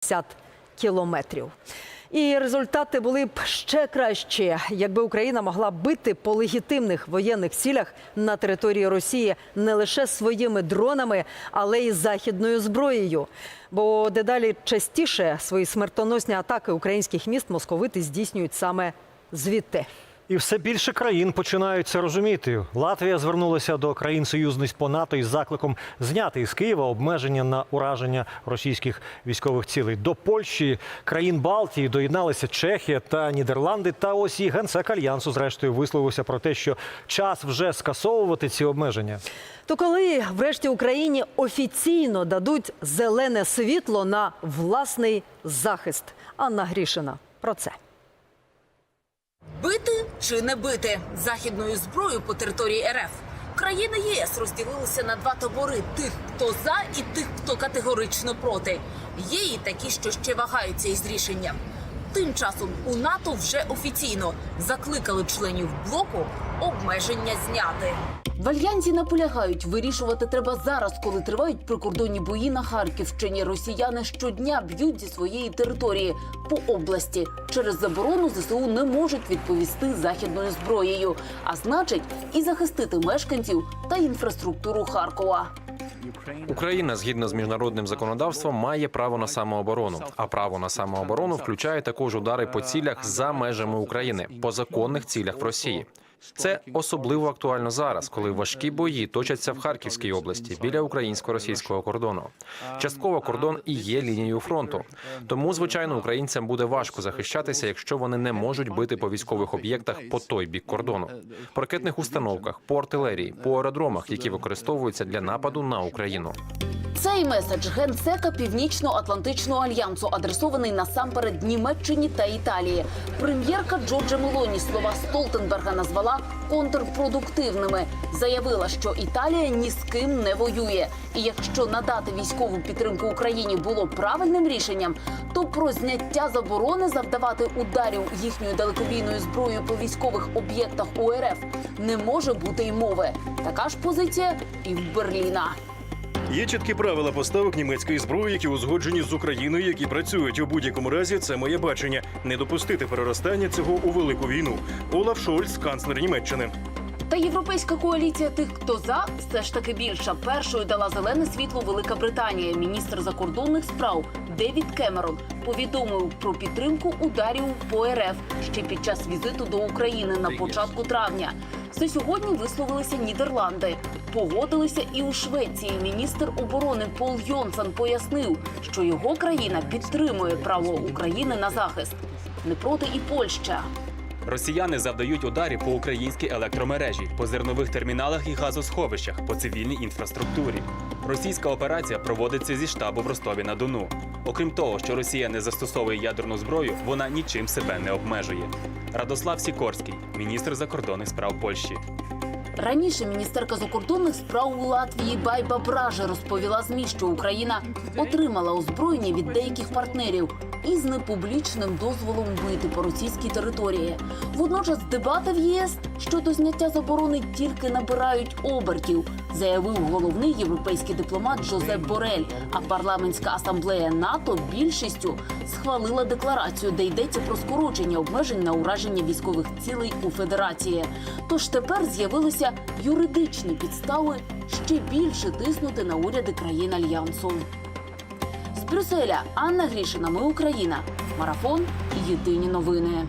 50 кілометрів. І результати були б ще кращі, якби Україна могла бити по легітимних воєнних цілях на території Росії не лише своїми дронами, але й західною зброєю. Бо дедалі частіше свої смертоносні атаки українських міст московити здійснюють саме звідти. І все більше країн починають це розуміти. Латвія звернулася до країн союзниць по НАТО із закликом зняти із Києва обмеження на ураження російських військових цілей. До Польщі, країн Балтії доєдналися Чехія та Нідерланди. Та ось і генсек альянсу, зрештою, висловився про те, що час вже скасовувати ці обмеження. То коли врешті Україні офіційно дадуть зелене світло на власний захист? Анна Грішина про це. Чи не бити західною зброєю по території РФ. Країни ЄС розділилися на два табори: тих, хто за, і тих, хто категорично проти. Є і такі, що ще вагаються із рішенням. Тим часом у НАТО вже офіційно закликали членів блоку обмеження зняти. В альянсі наполягають, вирішувати треба зараз, коли тривають прикордонні бої на Харківщині. Росіяни щодня б'ють зі своєї території по області. Через заборону ЗСУ не можуть відповісти західною зброєю, а значить, і захистити мешканців та інфраструктуру Харкова. Україна згідно з міжнародним законодавством має право на самооборону. А право на самооборону включає також удари по цілях за межами України по законних цілях в Росії. Це особливо актуально зараз, коли важкі бої точаться в Харківській області біля українсько-російського кордону. Частково кордон і є лінією фронту. Тому, звичайно, українцям буде важко захищатися, якщо вони не можуть бити по військових об'єктах по той бік кордону, по ракетних установках, по артилерії, по аеродромах, які використовуються для нападу на Україну. Цей меседж генсека Північно-Атлантичного альянсу адресований насамперед Німеччині та Італії. Прем'єрка Джорджа Мелоні слова Столтенберга назвала контрпродуктивними. Заявила, що Італія ні з ким не воює. І якщо надати військову підтримку Україні було правильним рішенням, то про зняття заборони завдавати ударів їхньою далекобійною зброєю по військових об'єктах УРФ не може бути й мови. Така ж позиція і в Берліна. Є чіткі правила поставок німецької зброї, які узгоджені з Україною, які працюють у будь-якому разі. Це моє бачення не допустити переростання цього у велику війну. Олаф Шольц, канцлер Німеччини. Та європейська коаліція тих, хто за, все ж таки більша. Першою дала зелене світло Велика Британія. Міністр закордонних справ Девід Кемерон повідомив про підтримку ударів по РФ ще під час візиту до України на початку травня. Це сьогодні висловилися Нідерланди. Погодилися і у Швеції. Міністр оборони Пол Йонсон пояснив, що його країна підтримує право України на захист. Не проти і Польща. Росіяни завдають ударів по українській електромережі, по зернових терміналах і газосховищах, по цивільній інфраструктурі. Російська операція проводиться зі штабу в Ростові на Дону. Окрім того, що Росія не застосовує ядерну зброю, вона нічим себе не обмежує. Радослав Сікорський, міністр закордонних справ Польщі. Раніше міністерка закордонних справ у Латвії Байба Браже розповіла ЗМІ, що Україна отримала озброєння від деяких партнерів із непублічним дозволом бити по російській території. Водночас дебати в ЄС щодо зняття заборони тільки набирають обертів, заявив головний європейський дипломат Жозеп Борель. А парламентська асамблея НАТО більшістю схвалила декларацію, де йдеться про скорочення обмежень на ураження військових цілей у федерації. Тож тепер з'явилися юридичні підстави ще більше тиснути на уряди країн альянсу. З Брюсселя Анна Грішина. Ми Україна. Марафон. Єдині новини.